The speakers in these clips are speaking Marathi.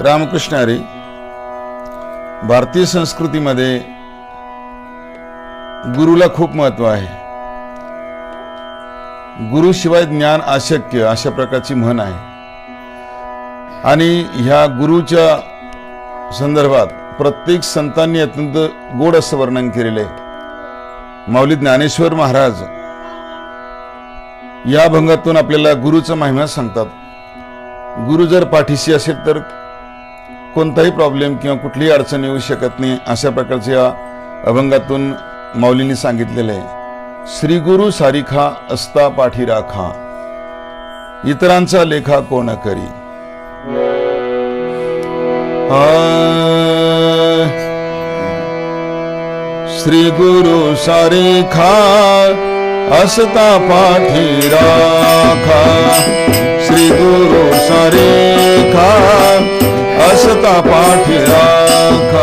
रामकृष्ण हरी भारतीय संस्कृतीमध्ये गुरुला खूप महत्त्व आहे. गुरुशिवाय ज्ञान अशक्य अशा प्रकारची म्हण आहे. आणि ह्या गुरुच्या संदर्भात प्रत्येक संतांनी अत्यंत गोड असं वर्णन केलेलं आहे. माऊली ज्ञानेश्वर महाराज या भंगातून आपल्याला गुरुचा महिमा सांगतात. गुरु जर पाठीशी असेल तर कोणताही प्रॉब्लेम किंवा कुठलीही अडचण येऊ शकत नाही अशा प्रकारच्या अभंगातून माऊलींनी सांगितलेलं आहे. श्री गुरु सारिखा असता पाठी राखा. इतरांचा लेखा कोण करी? श्री गुरु सारिखा असता पाठी राखा. श्री गुरु सारिखा असता पाठी राखा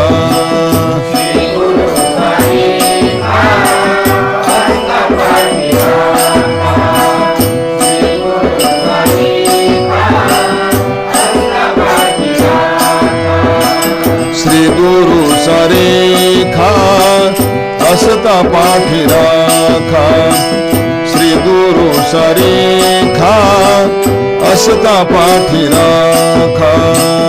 श्री गुरु सारेखा असता पाठी राखा श्री गुरु सारेखा असता पाठी राखा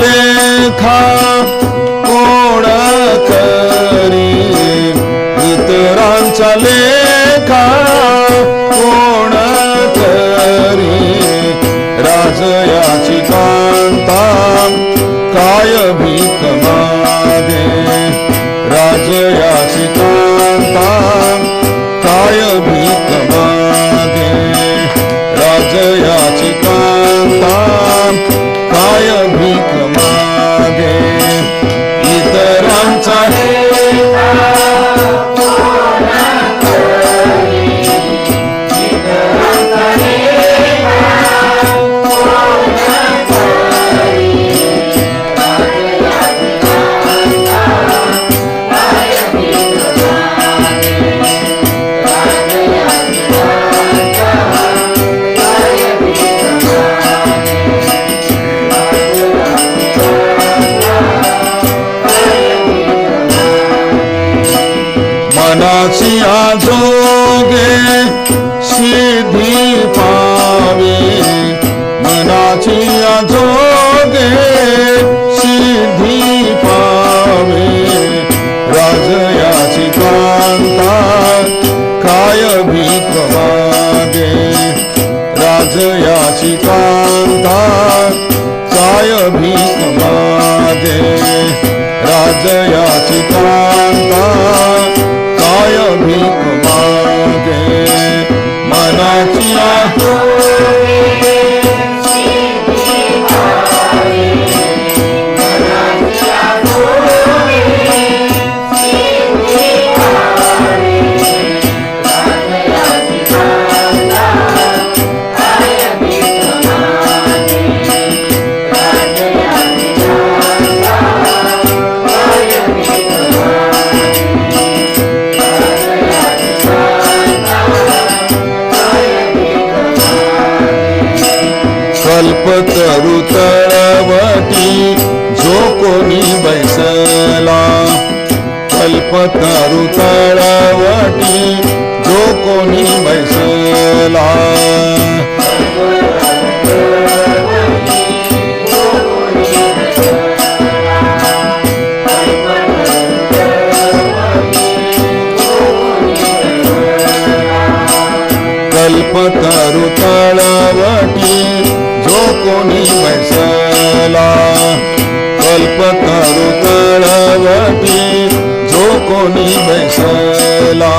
लेखा कोण करी? इतरांचा लेखा कोण करी? राजयाची कांता काय भीक मागे? राजयाची मनाची जोगे सिद्धी पावे. मनाची जोगे सिद्धी पावे. राजयाची कांता काय भीक मागे राजयाची कांता काय भीक मागे राजयाची कांता कल्पतरु तळावटी जो कोणी बैसला. कल्पतरू तळावटी जो कोणी बैसला. कल्पतरू तळावटी कोणी बैसला?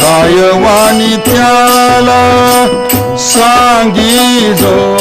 कायवानी त्याला सांगी जो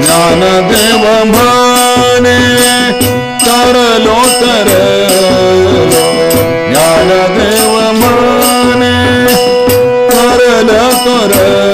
ज्ञानदेव म्हणे तरलो तरलो ज्ञानदेव म्हणे तरल तरल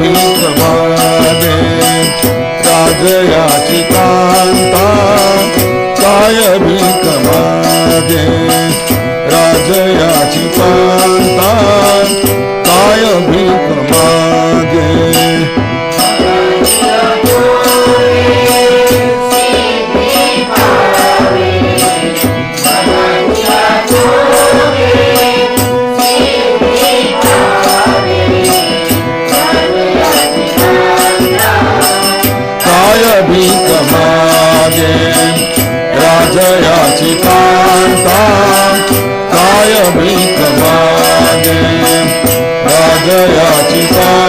Música जयाची काय कायमी कमाने राजयाची कांता